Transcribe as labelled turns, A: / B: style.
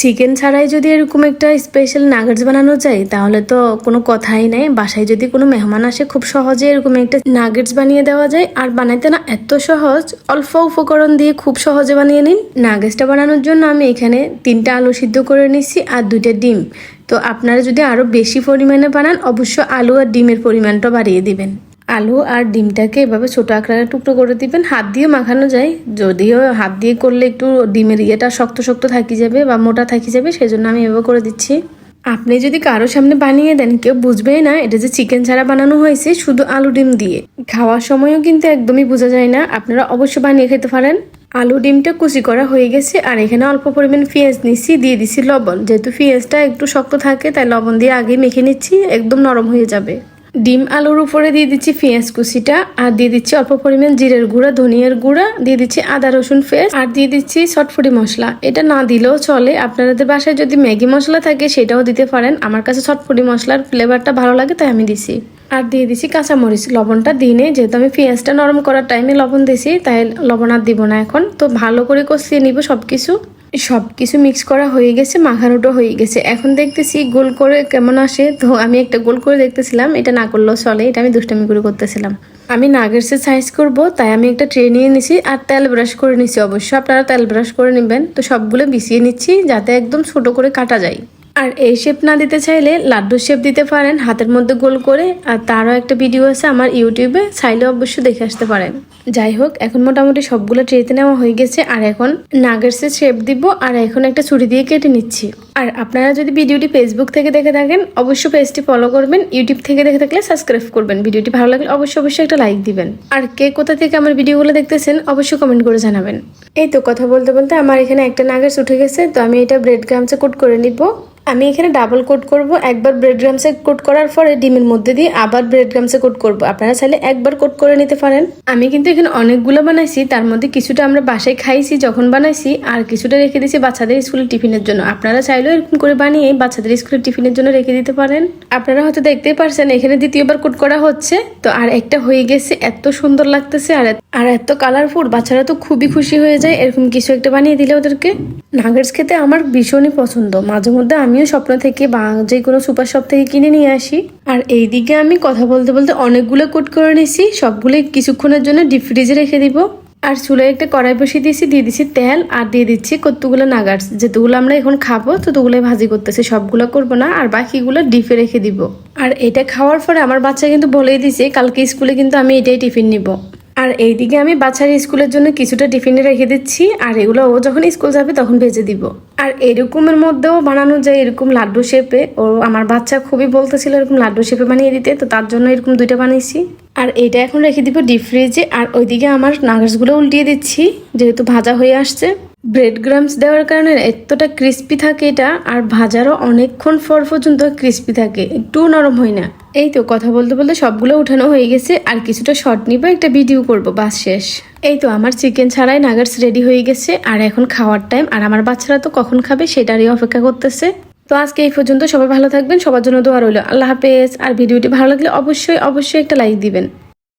A: Chicken ছাড়াই যদি এরকম একটা স্পেশাল নাগেটস বানানো যায়, তাহলে তো কোনো কথাই নেই। বাসায় যদি কোনো মেহমান আসে, খুব সহজে এরকম একটা নাগেটস বানিয়ে দেওয়া যায়। আর বানাইতে না এত সহজ, অল্প উপকরণ দিয়ে খুব সহজে বানিয়ে নিন। নাগেটসটা বানানোর জন্য আমি এখানে তিনটা আলু সিদ্ধ করে নিচ্ছি আর দুইটা ডিম। তো আপনারা যদি আরও বেশি পরিমাণে বানান, অবশ্য আলু আর ডিমের পরিমাণটা বাড়িয়ে দিবেন। আলু আর ডিমটাকে এভাবে ছোট আকারে টুকরো করে দিবেন। হাত দিয়ে মাখানো যায়। যদিও হাত দিয়ে করলে একটু ডিমের ইয়েটা শক্ত শক্ত থাকি যাবে বা মোটা থাকি যাবে সেই জন্য আমি এভাবে করে দিচ্ছি। আপনি যদি কারও সামনে বানিয়ে দেন, কেউ বুঝবেই না এটা যে চিকেন ছাড়া বানানো হয়েছে শুধু আলু ডিম দিয়ে। খাওয়ার সময়ও কিন্তু একদমই বোঝা যায় না, আপনারা অবশ্যই বানিয়ে খেতে পারেন। আলু ডিমটা কুচি করা হয়ে গেছে, আর এখানে অল্প পরিমাণ পেঁয়াজ নিচ্ছি দিয়ে দিচ্ছি লবণ। যেহেতু পেঁয়াজটা একটু শক্ত থাকে, তাই লবণ দিয়ে আগে মেখে নিচ্ছি, একদম নরম হয়ে যাবে। ডিম আলুর উপরে দিয়ে দিচ্ছি পেঁয়াজ কুচিটা, আর দিয়ে দিচ্ছি অল্প পরিমাণ জিরের গুঁড়া, ধনিয়ার গুঁড়া, দিয়ে দিচ্ছি আদা, রসুন পেস্ট, আর দিয়ে দিচ্ছি চটফুটি মশলা। এটা না দিলেও চলে। আপনাদের বাসায় যদি ম্যাগি মশলা থাকে, সেটাও দিতে পারেন। আমার কাছে চটফুটি মশলার ফ্লেভারটা ভালো লাগে, তাই আমি দিছি। আর দিয়ে দিছি কাঁচামরিচ। লবণটা দিনে যেহেতু আমি পেঁয়াজটা নরম করার টাইমে লবণ দিছি, তাই লবণ আর দিব না এখন। তো ভালো করে কষিয়ে নিব সব কিছু সব কিছু মিক্স করা হয়ে গেছে, মাখানোটা হয়ে গেছে। এখন দেখতেছি গোল করে কেমন আসে? তো আমি একটা গোল করে দেখতেছিলাম, এটা না করলেও চলে, এটা আমি দুষ্টামি করে করতেছিলাম। আমি নাগেটসের সাইজ করব, তাই আমি একটা ট্রে নিয়ে নিছি আর তেল ব্রাশ করে নিছি অবশ্যই আপনারা তেল ব্রাশ করে নেবেন, তো সবগুলো বিছিয়ে নিচ্ছি, যাতে একদম ছোট করে কাটা যায়। আর এই শেপ না দিতে চাইলে লাড্ডু শেপ দিতে পারেন, হাতের মধ্যে গোল করে, আর তারও একটা ভিডিও আছে আমার ইউটিউবে চাইলে অবশ্যই দেখে আসতে পারেন। যাই হোক, এখন মোটামুটি সবগুলো ট্রেতে নেওয়া হয়ে গেছে, আর এখন নাগেটসের শেপ দিব, আর এখন একটা ছুরি দিয়ে কেটে নিচ্ছি। আর আপনারা যদি ভিডিওটি ফেসবুক থেকে দেখে থাকেন অবশ্যই পেজটি ফলো করবেন ইউটিউব থেকে দেখে থাকলে সাবস্ক্রাইব করবেন। ভিডিওটি ভালো লাগলে অবশ্যই অবশ্যই একটা লাইক দিবেন। আর কে কোথা থেকে আমার ভিডিওগুলো দেখতেছেন, অবশ্যই কমেন্ট করে জানাবেন। এই তো কথা বলতে বলতে আমার এখানে একটা নাগেটস উঠে গেছে, তো আমি এটা ব্রেড গ্রামসে কোট করে নিব। আমি এখানে ডাবল কোট করব। একবার ব্রেড গ্রামসে কোট করার পরে ডিমের মধ্যে দিয়ে আবার ব্রেড গ্রামসে কোট করব। আপনারা চাইলে একবার কোট করে নিতে পারেন। আমি কিন্তু এখানে অনেকগুলো বানাইছি, তার মধ্যে কিছুটা আমরা বাসায় খাইছি, যখন বানাইছি, আর কিছুটা রেখে দিয়েছি বাচ্চাদের স্কুলের টিফিনের জন্য। আপনারা চাইলেও এরকম করে বানিয়ে বাচ্চাদের স্কুলের টিফিনের জন্য রেখে দিতে পারেন। আপনারা হয়তো দেখতেই পারছেন, এখানে দ্বিতীয়বার কোট করা হচ্ছে। তো আর একটা হয়ে গেছে, এত সুন্দর লাগতেছে, আর আর এত কালারফুল বাচ্চারা তো খুবই খুশি হয়ে যায়, এরকম কিছু একটা বানিয়ে দিলে ওদেরকে। নাগেটস খেতে আমার ভীষণই পছন্দ। মাঝে মধ্যে আমিও স্বপ্ন থেকে বা যে কোনো সুপার শপ থেকে কিনে নিয়ে আসি। আর এই দিকে আমি কথা বলতে বলতে অনেকগুলো কোট করে নিয়েছি সবগুলো কিছুক্ষণের জন্য ডিপ ফ্রিজে রেখে দিব। আর চুলায় একটা কড়াই বসিয়ে দিয়েছি, দিয়ে দিচ্ছি তেল আর দিয়ে দিচ্ছি কতগুলো নাগাটস যেগুলো আমরা এখন খাব ততগুলো ভাজি করতেছি, সবগুলো করব না, আর বাকিগুলো ডিপে রেখে দিব। আর এটা খাওয়ার পরে আমার বাচ্চা কিন্তু বলেই দিছে কালকে স্কুলে কিন্তু আমি এটাই টিফিন নিব। আর এইদিকে আমি বাচ্চার স্কুলের জন্য কিছুটা টিফিনে রেখে দিচ্ছি, আর এগুলো ও যখন স্কুল যাবে তখন ভেজে দিব। আর এরকমের মধ্যেও বানানো যায় এরকম লাড্ডু শেপে। ও আমার বাচ্চা খুবই বলতেছিল এরকম লাড্ডু শেপে বানিয়ে দিতে, তো তার জন্য এরকম দুইটা বানিয়েছি। আর এটা এখন রেখে দিব ডিপ ফ্রিজে আর ওইদিকে আমার নাগাসগুলো উল্টিয়ে দিচ্ছি, যেহেতু ভাজা হয়ে আসছে। ব্রেড গ্রামস দেওয়ার কারণে এতটা ক্রিস্পি থাকে এটা, আর ভাজারও অনেকক্ষণ পর পর্যন্ত ক্রিস্পি থাকে একটু নরম হয় না। এই তো কথা বলতে বলতে সবগুলো উঠানো হয়ে গেছে, আর কিছুটা শর্ট নিব, একটা ভিডিও করব, বাস শেষ। এই তো আমার চিকেন ছাড়াই নাগার্স রেডি হয়ে গেছে, আর এখন খাওয়ার টাইম আর আমার বাচ্চারা তো কখন খাবে সেটারই অপেক্ষা করতেছে। তো আজকে এই পর্যন্ত সবাই ভালো থাকবেন, সবার জন্য দোয়া রইল, আল্লাহ হাফেজ। আর ভিডিওটি ভালো লাগলে অবশ্যই অবশ্যই একটা লাইক দিবেন।